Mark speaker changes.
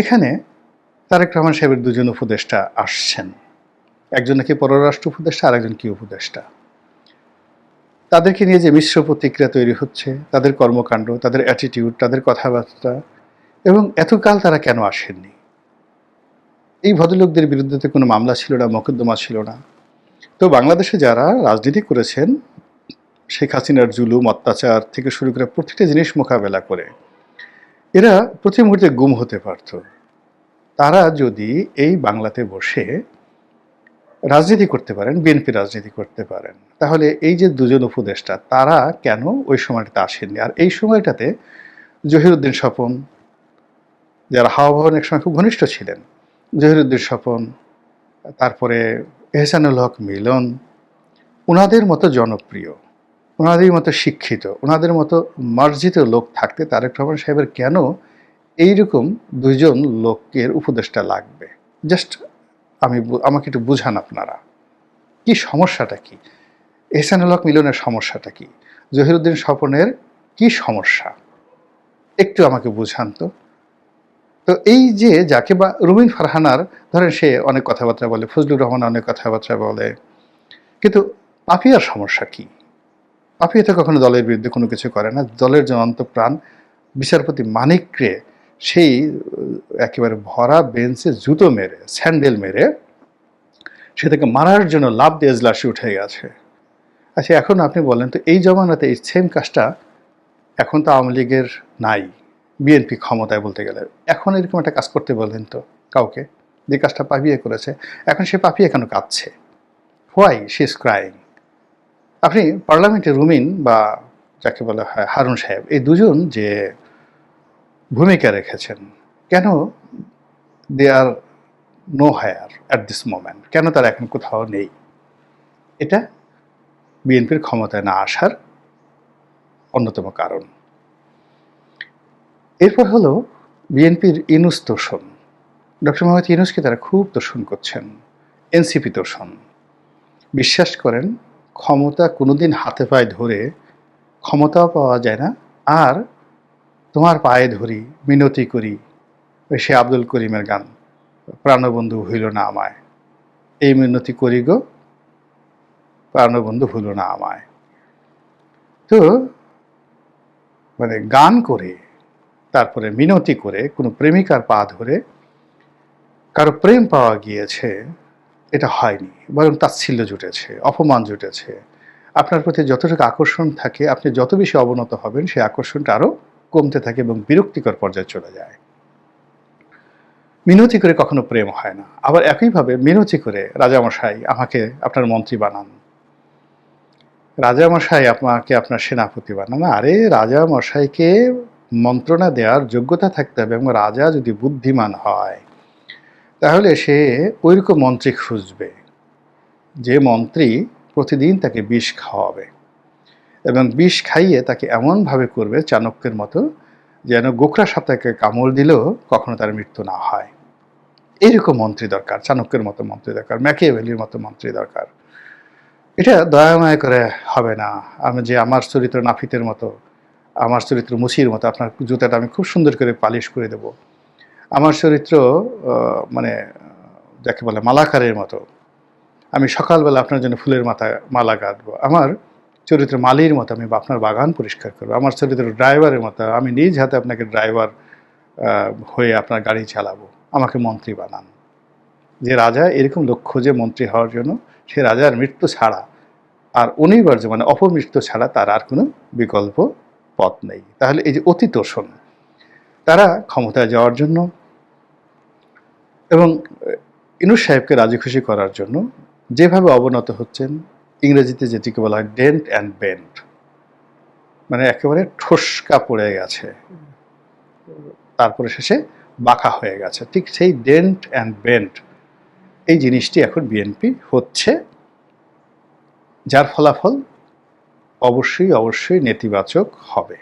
Speaker 1: এখানে তারেক রহমান সাহেবের দুজন উপদেষ্টা আসছেন। একজন নাকি পররাষ্ট্র উপদেষ্টা আর একজন কি উপদেষ্টা? তাদেরকে নিয়ে যে মিশ্র প্রতিক্রিয়া তৈরি হচ্ছে, তাদের কর্মকাণ্ড, তাদের অ্যাটিটিউড তাদের কথাবার্তা, এবং এতকাল তারা কেন আসেননি? এই ভদ্রলোকদের বিরুদ্ধে কোনো মামলা ছিল না, মোকদ্দমা ছিল না। তো বাংলাদেশে যারা রাজনীতি করেছেন, শেখ হাসিনার জুলুম, অত্যাচার থেকে শুরু করে প্রতিটা জিনিস মোকাবেলা করে এরা প্রতি মুহূর্তে গুম হতে পারত। তারা যদি এই বাংলাতে বসে রাজনীতি করতে পারেন, বিএনপি রাজনীতি করতে পারেন, তাহলে এই যে দুজন উপদেষ্টা, তারা কেন ওই সময়টাতে আসেননি? আর এই সময়টাতে জহিরুদ্দিন স্বপন, যারা হাওয়া ভবন এক সময় খুব ঘনিষ্ঠ ছিলেন, জহিরুদ্দিন স্বপন, তারপরে এহসানুল হক মিলন ওনাদের মতো জনপ্রিয় ওনাদের মতো শিক্ষিত, ওনাদের মতো মার্জিত লোক থাকতে তারেক রহমান সাহেবের কেন এইরকম দুজন লোকের উপদেষ্টা লাগবে? জাস্ট আমি আমাকে একটু বুঝান আপনারা। কি সমস্যাটা কি? এহসানুল হক মিলনের সমস্যাটা কি? জহিরুদ্দিন স্বপনের কি সমস্যা? একটু আমাকে বুঝান তো। তো এই যে যাকে বা, রুমিন ফারহানার, ধরেন সে অনেক কথাবার্তা বলে, ফজলুর রহমান অনেক কথাবার্তা বলে, কিন্তু পাপিয়ার সমস্যা কি? পাপিয়া তো কখনো দলের বিরুদ্ধে কোনো কিছু করে না। দলের যে অন্তপ্রাণ, বিচারপতি মানিককে সেই একেবারে ভরা বেঞ্চে জুতো মেরে, স্যান্ডেল মেরে, সে তাকে মারার জন্য লাভ দিয়ে এজলাসে উঠে গেছে। আচ্ছা এখন আপনি বলেন তো, এই জমানাতে এই সেম কাজটা এখন তো আওয়ামী লীগের নাই বিএনপি ক্ষমতায় বলতে গেলে। এখন এরকম একটা কাজ করতে বলেন তো কাউকে, যে কাজটা পাপিয়ে করেছে। এখন সে পাপিয়ে কেন কাঁদছে? হোয়াই শি ইজ ক্রাইং আপনি পার্লামেন্টে রুমিন বা যাকে বলা হয় হারুন সাহেব, এই দুজন যে ভূমিকা রেখেছেন, কেন they are no hire at this moment কেন তারা এখন কোথাও নেই? এটা বিএনপির ক্ষমতায় না আসার অন্যতম কারণ। এরপর হলো বিএনপির ইনুস তোষণ। ডক্টর মোহাম্মদ ইনুসকে তারা খুব তোষণ করছেন, এনসিপি তোষণ। বিশ্বাস করেন ক্ষমতা কোনোদিন হাতে পায়ে ধরে ক্ষমতাও পাওয়া যায় না। আর তোমার পায়ে ধরি, মিনতি করি ওই সে আব্দুল করিমের গান। প্রাণবন্ধু হইল না আমায়। এই মিনতি করি গো, প্রাণবন্ধু হইল না আমায়। তো মানে গান করে, তারপরে মিনতি করে, কোনো প্রেমিকার পা ধরে কারও প্রেম পাওয়া গিয়েছে এটা হয়নি, বরং তাচ্ছিল্য জুটেছে, অপমান জুটেছে। আপনার প্রতি যতটুকু আকর্ষণ থাকে, আপনি যত বেশি অবনত হবেন, সেই আকর্ষণটা আরও কমতে থাকে এবং বিরক্তিকর পর্যায়ে চলে যায়। মিনতি করে কখনো প্রেম হয় না। আবার একইভাবে মিনতি করে, রাজামশাই, আমাকে আপনার মন্ত্রী বানান। রাজামশাই আপনাকে আপনার সেনাপতি বানান। আরে, রাজামশাইকে মন্ত্রণা দেওয়ার যোগ্যতা থাকতে হবে এবং রাজা যদি বুদ্ধিমান হয় তাহলে সে ওইরকম মন্ত্রী খুঁজবে, যে মন্ত্রী প্রতিদিন তাকে বিষ খাওয়াবে এবং বিষ খাইয়ে তাকে এমনভাবে করবে চাণক্যের মতো যেন গোখরা সাপ্তাহে কামড় দিলেও কখনো তার মৃত্যু না হয়। এইরকম মন্ত্রী দরকার, চাণক্যের মতো মন্ত্রী দরকার, ম্যাকিয়াভেলির মতো মন্ত্রী দরকার। এটা দয়াময় করে হবে না। আমি যে আমার চরিত্র নাফিতের মতো, আমার চরিত্র মুসির মতো, আপনার জুতাটা আমি খুব সুন্দর করে পালিশ করে দেব। আমার চরিত্র মানে যাকে বলে মালাকারের মতো। আমি সকালবেলা আপনার জন্য ফুলের মাথায় মালা কাটবো আমার চরিত্র মালির মতো, আমি আপনার বাগান পরিষ্কার করব। আমার চরিত্র ড্রাইভারের মতো, আমি নিজ হাতে আপনাকে ড্রাইভার হয়ে আপনার গাড়ি চালাবো। আমাকে মন্ত্রী বানান। যে রাজা এরকম লক্ষ্য যে মন্ত্রী হওয়ার জন্য, সে রাজার মৃত্যু ছাড়া আর অনিবার্য মানে অপমৃত্যু ছাড়া তার আর কোনো বিকল্প পথ নেই। তাহলে এই যে অতি তোষণ তারা ক্ষমতায় যাওয়ার জন্য এবং ইনুস সাহেবকে রাজি খুশি করার জন্য যেভাবে অবনত হচ্ছেন, ইংরেজিতে যেটিকে বলা হয় ডেন্ট অ্যান্ড বেন্ট মানে একেবারে ঠোসকা পড়ে গেছে। তারপরে শেষে বাঁকা হয়ে গেছে। ঠিক সেই ডেন্ট অ্যান্ড বেন্ট এই জিনিসটি এখন বিএনপি হচ্ছে, যার ফলাফল অবশ্যই অবশ্যই নেতিবাচক হবে।